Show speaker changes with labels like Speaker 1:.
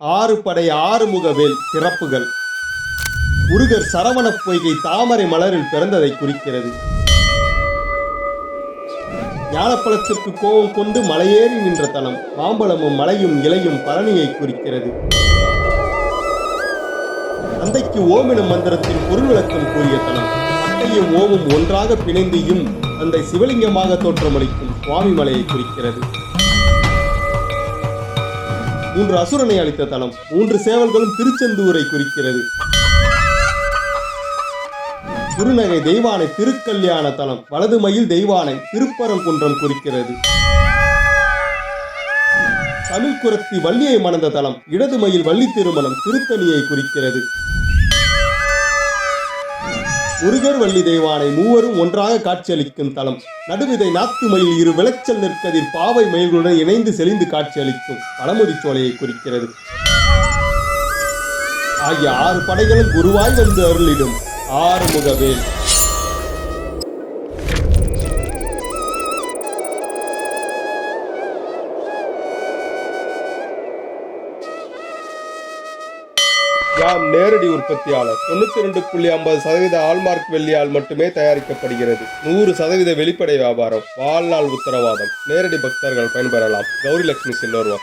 Speaker 1: ஆறு படை ஆறுமுகவேல் சிறப்புகள் முருகர் சரவண பொய்கை தாமரை மலரில் பிறந்ததை குறிக்கிறது. ஞானப்பழத்திற்கு கோபம் கொண்டு மலையேறி நின்ற தலம் மாம்பழமும் மலையும் இலையும் பழனியை குறிக்கிறது. தந்தைக்கு ஓமினம் மந்திரத்தின் பொருள் விளக்கம் கூறிய தலம் அட்டையும் ஓமும் ஒன்றாக பிணைந்தியும் தந்தை சிவலிங்கமாக தோற்றமளிக்கும் சுவாமி மலையை குறிக்கிறது. மூன்று அசுரனை அளித்த தலம் மூன்று சேவல்களும் திருச்செந்தூரை குறிக்கிறது. குருநகை தெய்வானை திருக்கல்யாண தலம் வலது மயில் தெய்வானை திருப்பரங்குன்றம் குறிக்கிறது. தமிழ் குரத்தி வள்ளியை மணந்த தலம் இடது மயில் வள்ளி திருமணம் திருத்தணியை குறிக்கிறது. முருகர் வள்ளி தெய்வானை மூவரும் ஒன்றாக காட்சியளிக்கும் தலம். நடுவிதை நாத்து மயில் இரு விளைச்சல் நெற்கதிர் பாவை மயில்களுடன் இணைந்து செழிந்து காட்சியளிக்கும் பழமுதி சோலையை குறிக்கிறது. ஆகிய ஆறு படைகளும் குருவாய் வந்து அருளிடும் ஆறுமுகவேல். யாம் நேரடி உற்பத்தியாளர். தொண்ணூத்தி ரெண்டு புள்ளி ஐம்பது சதவீத ஆல்மார்க் வெள்ளியால் மட்டுமே தயாரிக்கப்படுகிறது. நூறு சதவீத வெளிப்படை வியாபாரம். வாழ்நாள் உத்தரவாதம். நேரடி பக்தர்கள் பயன்பெறலாம். கௌரி லட்சுமி சில்வர்